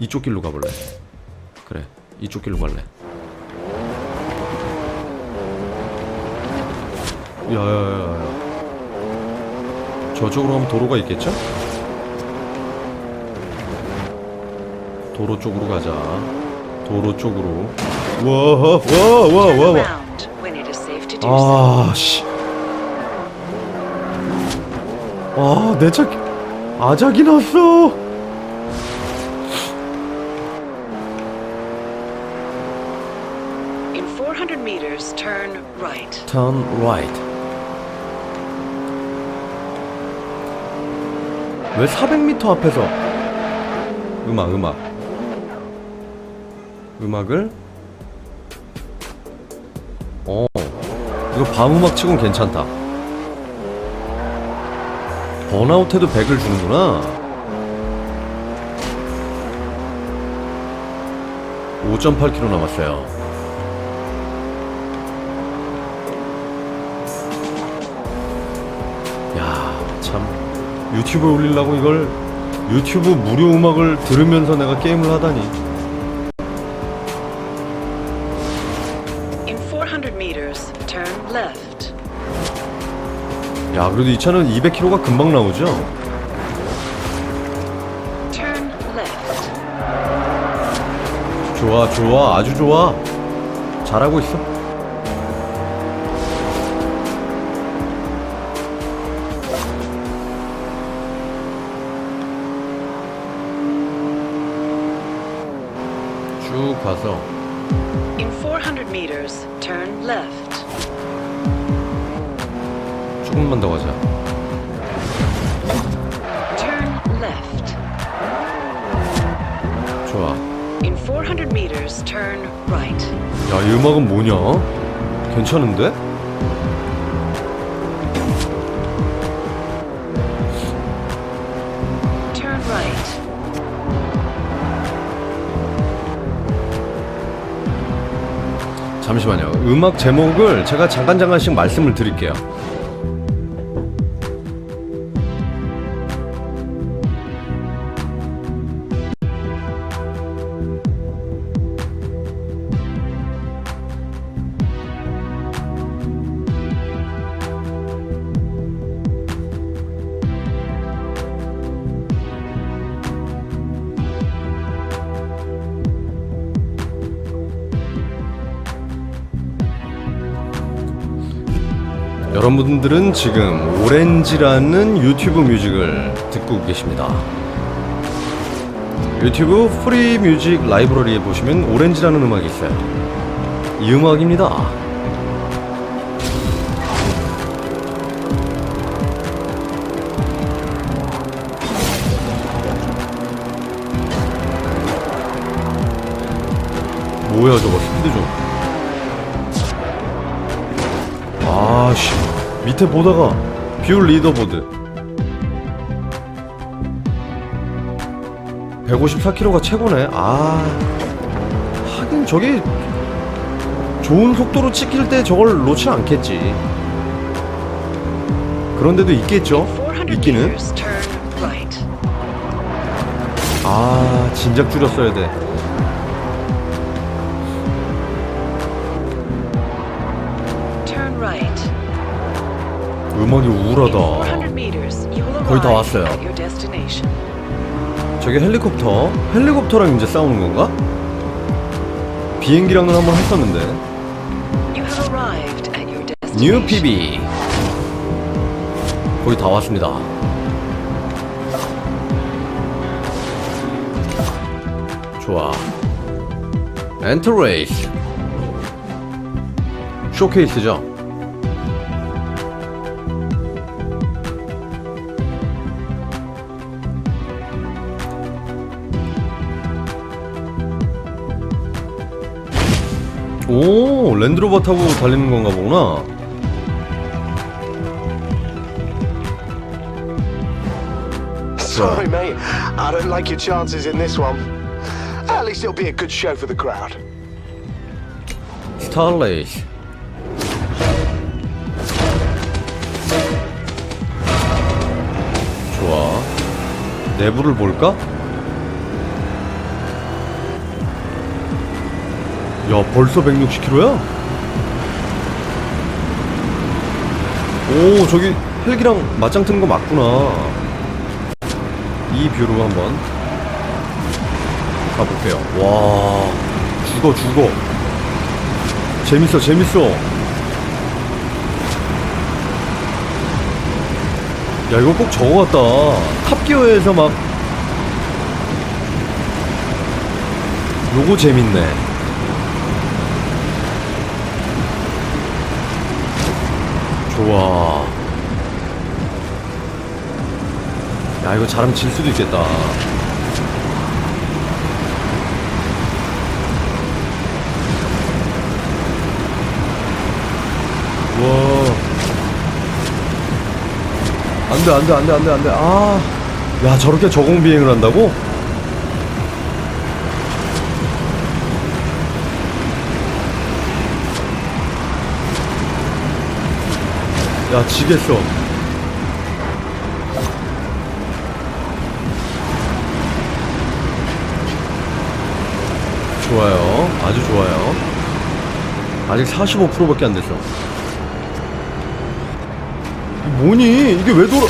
이쪽 길로 가볼래 그래 이쪽 길로 갈래 야야야야 저쪽으로 가면 도로가 있겠죠? 도로 쪽으로 가자 도로 쪽으로 와와와와와 Around when it is safe to do so. 아, 씨. 아, 내 차, 아작이 났어. In 400 meters, turn right. Turn right. 왜 400m 앞에서 음악, 음악. 음악을 어, 이거 밤음악 치곤 괜찮다. 번아웃해도 100을 주는구나. 5.8km 남았어요. 유튜브에 올리려고 이걸 유튜브 무료 음악을 들으면서 내가 게임을 하다니. In 400 meters, turn left. 야, 그래도 이 차는 200km가 금방 나오죠? 좋아, 좋아, 아주 좋아. 잘하고 있어. 400 meters, turn right. 야, 이 음악은 뭐냐? 괜찮은데? Turn right. 잠시만요. 음악 제목을 제가 잠깐 잠깐씩 말씀을 드릴게요. 여러분들은 지금 오렌지라는 유튜브 뮤직을 듣고 계십니다. 유튜브 프리 뮤직 라이브러리에 보시면 오렌지라는 음악이 있어요. 이 음악입니다. 뭐야 저거 스피드 좀. 아씨 밑에 보다가 뷰 리더보드. 154km가 최고네. 아 하긴 저기 좋은 속도로 찍힐 때 저걸 놓지 않겠지. 그런데도 있겠죠? 400 있기는. 아 진작 줄였어야 돼 음악이 In 우울하다 400 meters, you will 거의 다 왔어요. 저게 헬리콥터 헬리콥터랑 이제 싸우는 건가? 비행기랑은 한번 했었는데 뉴. PB 거의 다 왔습니다. 좋아. 엔터 레이스 쇼케이스죠. 오 랜드로버 타고 달리는 건가 보구나. Sorry, mate. I don't like your chances in this one. At least it'll be a good show for the crowd. 스타레이스 좋아 내부를 볼까? 야 벌써 160km야? 오 저기 헬기랑 맞짱 뜨는 거 맞구나. 이 뷰로 한번 가볼게요. 와 죽어 죽어. 재밌어 재밌어. 야 이거 꼭 저거 같다. 탑기어에서 막 요거 재밌네 좋아. 야 이거 잘하면 질 수도 있겠다. 와. 안돼 안돼 안돼 안돼 안돼. 아야 저렇게 저공 비행을 한다고? 야 지겠어. 좋아요. 아주 좋아요. 아직 45%밖에 안 됐어. 뭐니? 이게 왜 돌아?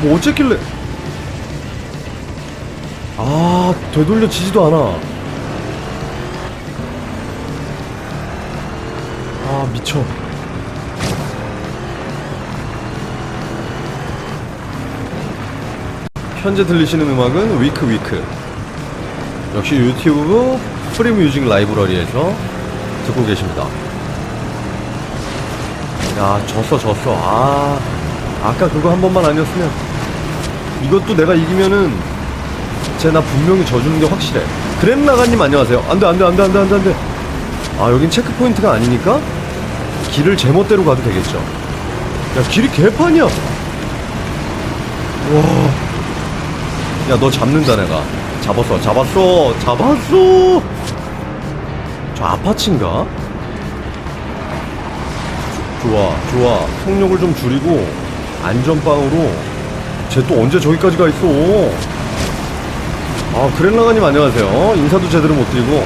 뭐 어쨌길래? 아 되돌려지지도 않아. 아 미쳐 현재 들리시는 음악은 위크 위크 역시 유튜브 프리 뮤직 라이브러리에서 듣고 계십니다. 야 졌어 졌어. 아 아까 그거 한 번만 아니었으면. 이것도 내가 이기면은 쟤 나 분명히 져주는 게 확실해. 그랜나가님 안녕하세요. 안돼 안돼 안돼 안돼 안돼 안돼. 아 여긴 체크포인트가 아니니까 길을 제멋대로 가도 되겠죠. 야 길이 개판이야. 와 야 너 잡는다 내가. 잡았어. 잡았어. 잡았어. 저 아파치인가? 좋아 좋아. 속력을 좀 줄이고 안전빵으로. 쟤 또 언제 저기까지 가 있어? 아 그랜라가님 안녕하세요. 인사도 제대로 못 드리고.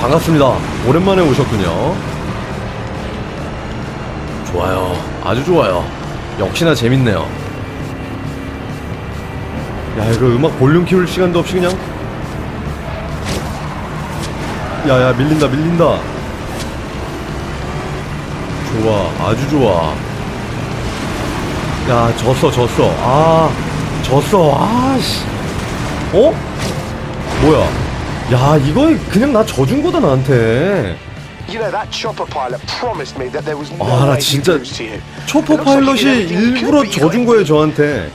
반갑습니다. 오랜만에 오셨군요. 좋아요. 아주 좋아요. 역시나 재밌네요 야 이거 음악 볼륨 키울 시간도 없이 그냥 야야 밀린다 밀린다 좋아 아주 좋아 야 졌어 졌어 아 졌어 아씨 어? 뭐야 야 이거 그냥 나 져준 거다 나한테 아, 나 진짜 he 파일럿이 일부러 져준 거예요 저한테.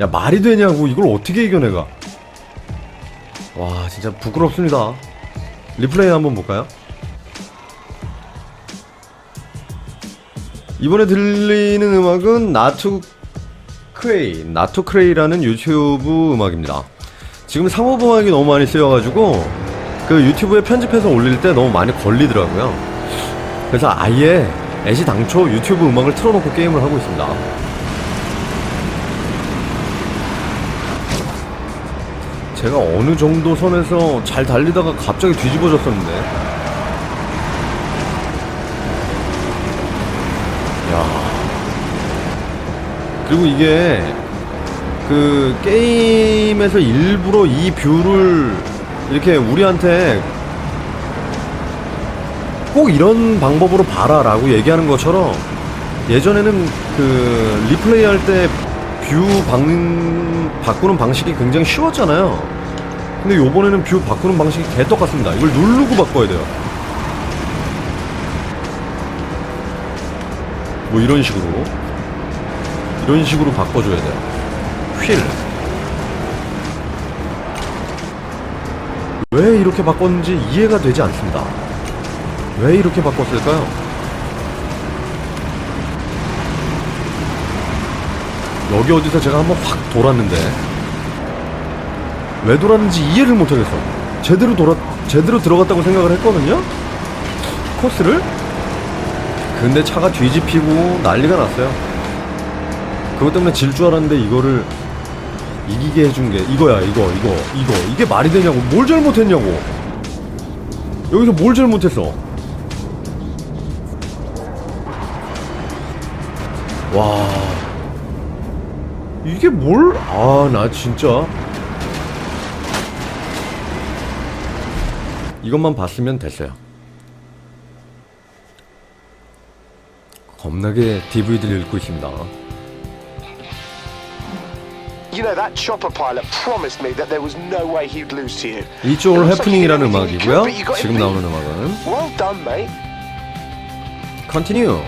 야 말이 되냐고. 이걸 어떻게 이겨 내가? 와 진짜 부끄럽습니다. 리플레이 한번 볼까요? 이번에 들리는 음악은 나투 크레이 나투 크레이라는 유튜브 음악입니다. 지금 상호음악이 너무 많이 쓰여가지고 그 유튜브에 편집해서 올릴 때 너무 많이 걸리더라고요. 그래서 아예 애시당초 유튜브 음악을 틀어놓고 게임을 하고 있습니다 제가 어느 정도 선에서 잘 달리다가 갑자기 뒤집어졌었는데. 야. 그리고 이게 그 게임에서 일부러 이 뷰를 이렇게 우리한테 꼭 이런 방법으로 봐라 라고 얘기하는 것처럼 예전에는 그 리플레이 할 때 뷰 바꾸는 방식이 굉장히 쉬웠잖아요. 근데 요번에는 뷰 바꾸는 방식이 개떡같습니다. 이걸 누르고 바꿔야 돼요. 뭐 이런 식으로. 이런 식으로 바꿔줘야 돼요. 휠. 왜 이렇게 바꿨는지 이해가 되지 않습니다. 왜 이렇게 바꿨을까요? 여기 어디서 제가 한번 확 돌았는데 왜 돌았는지 이해를 못하겠어. 제대로 돌아 제대로 들어갔다고 생각을 했거든요. 코스를. 근데 차가 뒤집히고 난리가 났어요. 그것 때문에 질 줄 알았는데 이거를 이기게 해준 게 이거야 이거 이거 이거 이게 말이 되냐고 뭘 잘못했냐고 여기서 뭘 잘못했어 와 이게 뭘 아 나 진짜 이것만 봤으면 됐어요 겁나게 DVD를 읽고 있습니다 You know, that chopper pilot promised me that there was no way he'd lose to you. 이쪽은 해프닝이라는 음악이고요 지금 나오는. 음악은 Well done, mate. 컨티뉴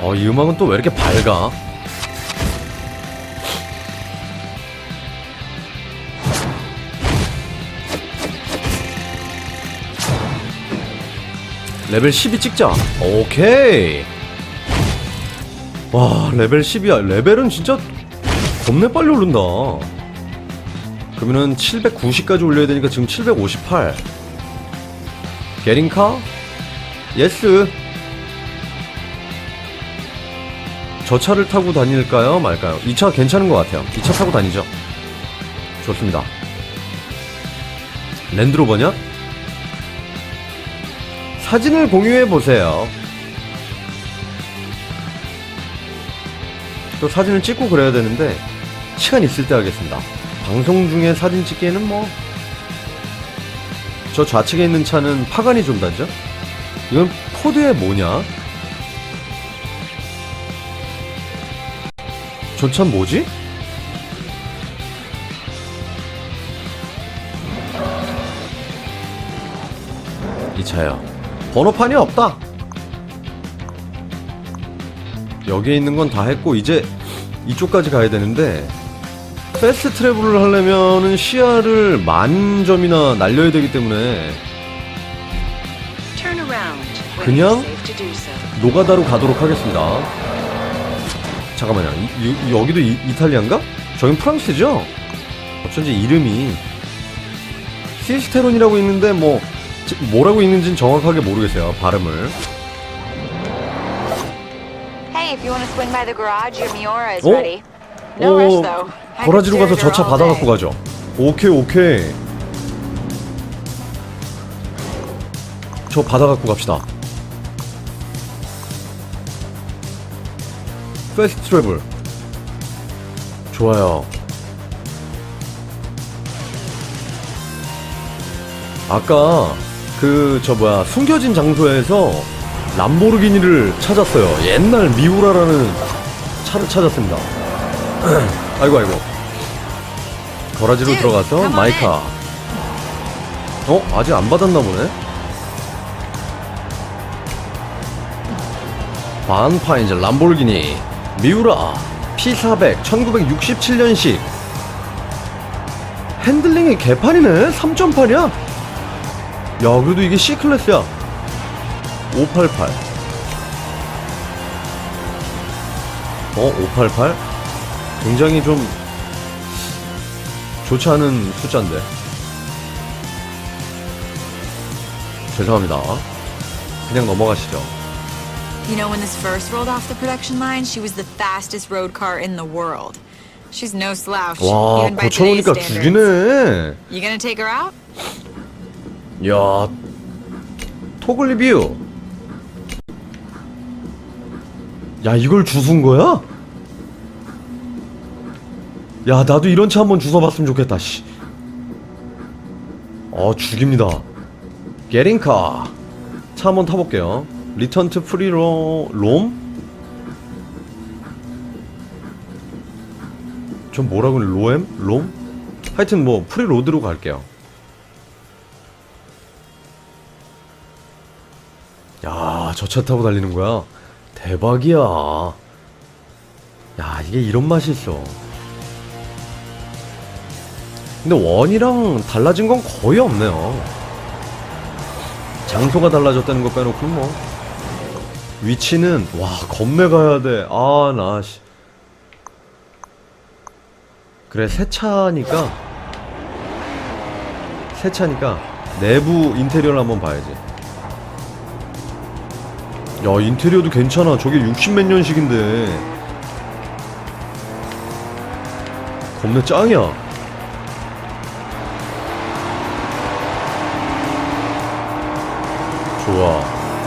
어, 이 음악은 또 왜 이렇게 밝아? 레벨 12 찍자. 오케이. 와, 레벨 10이야. 레벨은 진짜 겁내 빨리 오른다. 그러면은 790까지 올려야 되니까 지금 758. 게링카? 예스. 저 차를 타고 다닐까요? 말까요? 이 차 괜찮은 것 같아요. 이 차 타고 다니죠. 좋습니다. 랜드로버냐? 사진을 공유해 보세요. 또 사진을 찍고 그래야 되는데 시간 있을 때 하겠습니다. 방송 중에 사진 찍기에는 뭐 저 좌측에 있는 차는 파가니 존다죠? 이건 코드에 뭐냐? 저 차 뭐지? 이 차요. 번호판이 없다. 여기에 있는 건 다 했고 이제 이쪽까지 가야 되는데 패스트 트래블을 하려면은 시야를 만 점이나 날려야 되기 때문에 그냥? 노가다로 가도록 하겠습니다. 잠깐만요. 이- 이- 여기도 이, 이탈리아인가? 저긴 프랑스죠? 어쩐지 이름이 시스테론이라고 있는데 뭐 지- 뭐라고 있는지는 정확하게 모르겠어요. 발음을. Hey, if you want to swing by the garage, your Miura is 어? ready. No 오, rush though. 버라지로 가서 저 차 받아 갖고. 가죠. 오케이, 오케이. 저 받아 갖고 갑시다. 패스트 트래블. 좋아요. 아까 그 저 뭐야 숨겨진 장소에서 람보르기니를 찾았어요. 옛날 미우라라는 차를 찾았습니다. 아이고 아이고. 거라지로 들어가서 마이카. 어 아직 안 받았나 보네. 반파인즈 람보르기니 미우라 P400 1967년식 핸들링이 개판이네 3.8이야 야 그래도 이게 C클래스야 588 어? 588? 굉장히 좀 좋지 않은 숫자인데 죄송합니다 그냥 넘어가시죠 You know, when this first rolled off the production line, she was the fastest road car in the world. She's no slouch, 와 even by today's 고쳐놓으니까 standards. 죽이네 You gonna take her out? 야 토글 리뷰 야 이걸 주순 거야? 야 나도 이런 차 한번 주워봤으면 좋겠다 씨. 어 죽입니다 게링카 차 한번 타볼게요 리턴 투 프리로 롬? 전 뭐라고 그래 로엠? 롬? 하여튼 뭐 프리로드로 갈게요 저 차 타고 달리는 거야? 대박이야. 야, 이게 이런 맛이 있어. 근데 원이랑 달라진 건 거의 없네요. 장소가 달라졌다는 것 빼놓고는 뭐. 위치는, 와, 겁내 가야 돼. 아, 나, 씨. 그래, 새 차니까. 새 차니까 내부 인테리어를 한번 봐야지. 야 인테리어도 괜찮아 저게 60 몇 년식인데 겁내 짱이야. 좋아.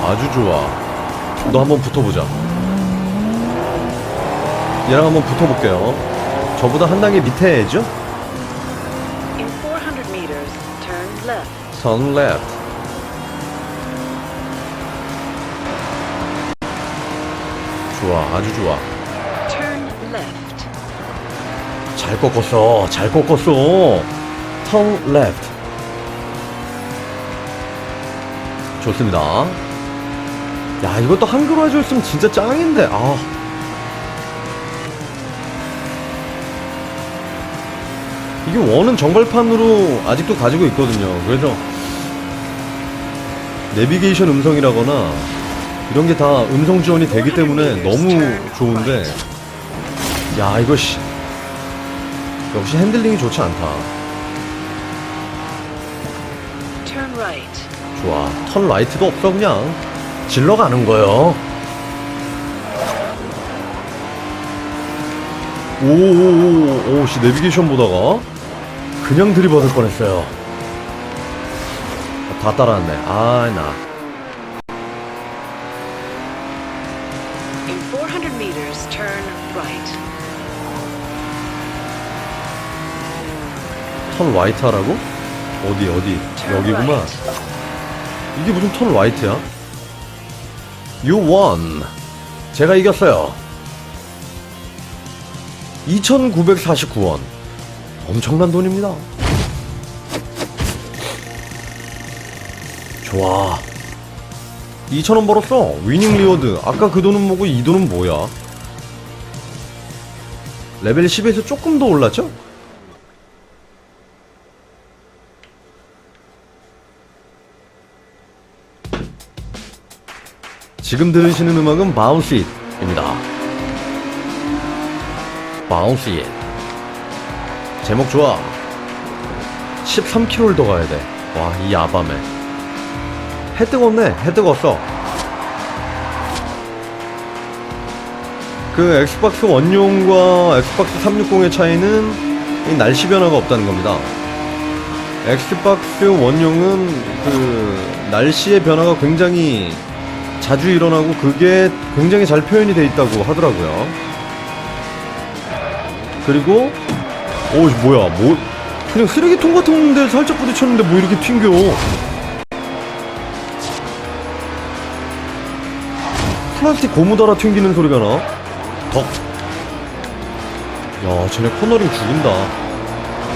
아주 좋아. 너 한번 붙어보자. 얘랑 한번 붙어볼게요. 저보다 한 단계 밑에죠? In 400 meters, turn left. Turn left. 좋아, 아주 좋아. 잘 꺾었어, 잘 꺾었어. Turn left. 좋습니다. 야, 이것도 한글로 해줬으면 진짜 짱인데, 아. 이게 원은 정발판으로 아직도 가지고 있거든요. 그래서 내비게이션 음성이라거나 이런 게 다 음성 지원이 되기 때문에 너무 좋은데, 야, 이거 씨. 역시 핸들링이 좋지 않다. 좋아. 턴 라이트도 없어, 그냥. 질러 가는 거요. 오오오, 오, 씨, 내비게이션 보다가 그냥 들이받을 뻔했어요. 다 따라왔네. 아, 나. Meters, turn right. 턴 라이트 하라고? 어디, 어디? 여기구만. 이게 무슨 턴 라이트야? You won. 제가 이겼어요. 2,949원. 엄청난 돈입니다. 좋아. 2,000원 벌었어. 위닝 리워드. 아까 그 돈은 뭐고 이 돈은 뭐야? 레벨 10에서 조금 더 올랐죠? 지금 들으시는 음악은. 바운스 잇. 제목 좋아. 13km를 더 가야 돼. 와, 이 야밤에. 해 뜨겁네. 해 뜨거웠어. 그 엑스박스 원용과 엑스박스 360의 차이는 이 날씨 변화가 없다는 겁니다. 엑스박스 원용은 그 날씨의 변화가 굉장히 자주 일어나고 그게 굉장히 잘 표현이 돼 있다고 하더라고요. 그리고 오 뭐야 뭐 그냥 쓰레기통 같은 데 살짝 부딪혔는데 뭐 이렇게 튕겨 플라스틱 고무 달아 튕기는 소리가 나 덕. 야 쟤네 코너링 죽인다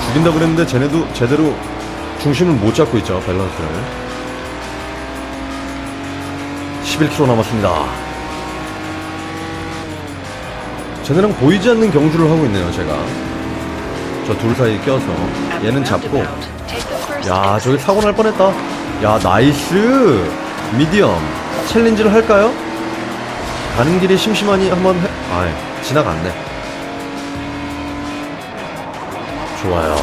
죽인다 그랬는데 쟤네도 제대로 중심을 못 잡고 있죠 밸런스를 11km 남았습니다. 쟤네랑 보이지 않는 경주를 하고 있네요, 제가. 저 둘 사이에 껴서. 얘는 잡고. 야, 저기. 사고 날 뻔했다. 야, 나이스. 미디엄. 챌린지를 할까요? 가는 길이 심심하니 한번 해. 아, 지나갔네. 좋아요.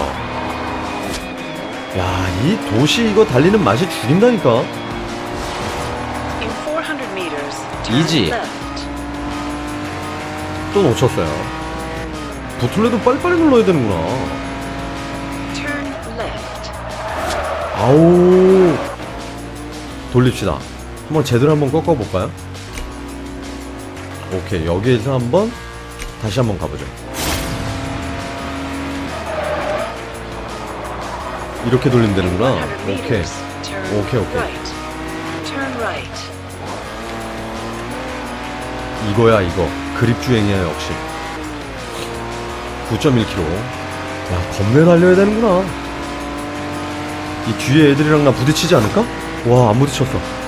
야, 이 도시 이거 달리는 맛이 죽인다니까. In 400 meters, turn Easy. left. 또 놓쳤어요. 부틀레도 빨리빨리 눌러야 되는구나. 아우. 돌립시다. 한번 제대로 한번 꺾어볼까요? 오케이. 여기에서 한번 다시 한번 가보죠. 이렇게 돌리면 되는구나. 100 오케이. 오케이, 오케이. 이거야, 이거. 그립 주행이야, 역시. 9.1km. 야, 겁내 달려야 되는구나. 이 뒤에 애들이랑 나 부딪히지 않을까? 와, 안 부딪혔어.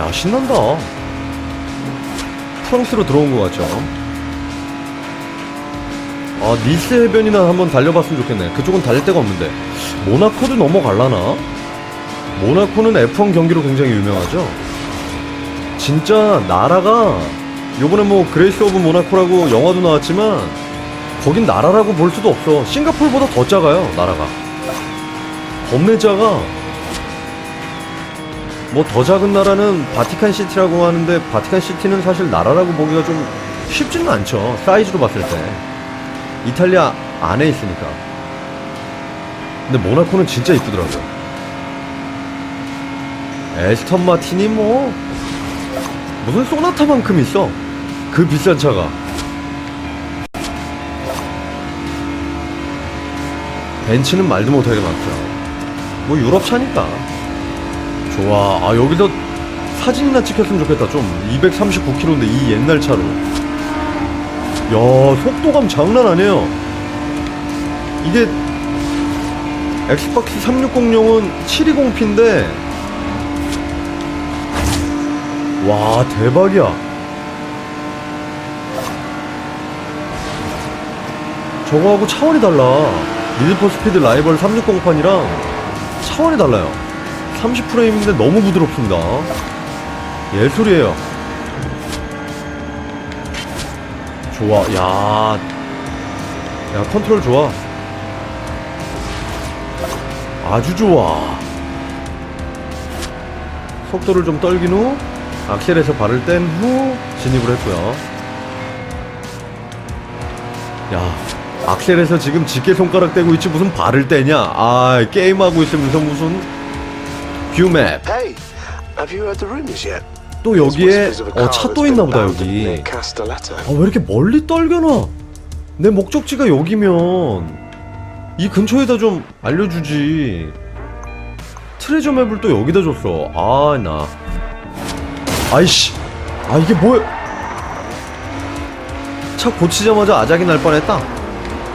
야, 신난다. 프랑스로 들어온 것 같죠? 아, 니스 해변이나 한번 달려봤으면 좋겠네. 그쪽은 달릴 데가 없는데. 모나코도 넘어갈라나? 모나코는 F1 경기로 굉장히 유명하죠. 진짜 나라가 요번에 뭐 그레이스 오브 모나코라고 영화도 나왔지만 거긴 나라라고 볼 수도 없어. 싱가포르보다 더 작아요, 나라가. 작아. 뭐 더 작은 나라는 바티칸 시티라고 하는데 바티칸 시티는 사실 나라라고 보기가 좀 쉽지는 않죠. 사이즈로 봤을 때. 이탈리아 안에 있으니까. 근데 모나코는 진짜 이쁘더라고요. 에스턴 마틴이 뭐 무슨 소나타만큼 있어. 그 비싼 차가. 벤츠는 말도 못하게 많고요. 뭐 유럽 차니까. 좋아. 아 여기서 사진이나 찍혔으면 좋겠다. 좀 239km인데 이 옛날 차로. 야 속도감 장난 아니에요. 이게 엑스박스 360용은 720p인데 와 대박이야. 저거하고 차원이 달라. 리드포 스피드 라이벌 360판이랑 차원이 달라요. 30프레임인데 너무 부드럽습니다. 예술이에요. 좋아, 야. 야, 컨트롤 좋아. 아주 좋아. 속도를 좀 떨긴 후, 악셀에서 발을 뗀 후, 진입을 했고요. 야, 악셀에서 지금 집게 손가락 떼고 있지 무슨 발을 떼냐? 아, 게임하고 있으면서 무슨 뷰맵. Hey, have you heard the rumours yet? 또 여기에 어, 차 또 있나 보다 여기. 아, 왜 이렇게 멀리 떨겨놔? 내 목적지가 여기면 이 근처에다 좀 알려주지. 트레저 맵을 또 여기다 줬어. 아, 나. 아이씨. 아, 이게 뭐야? 차 고치자마자 아작이 날 뻔했다.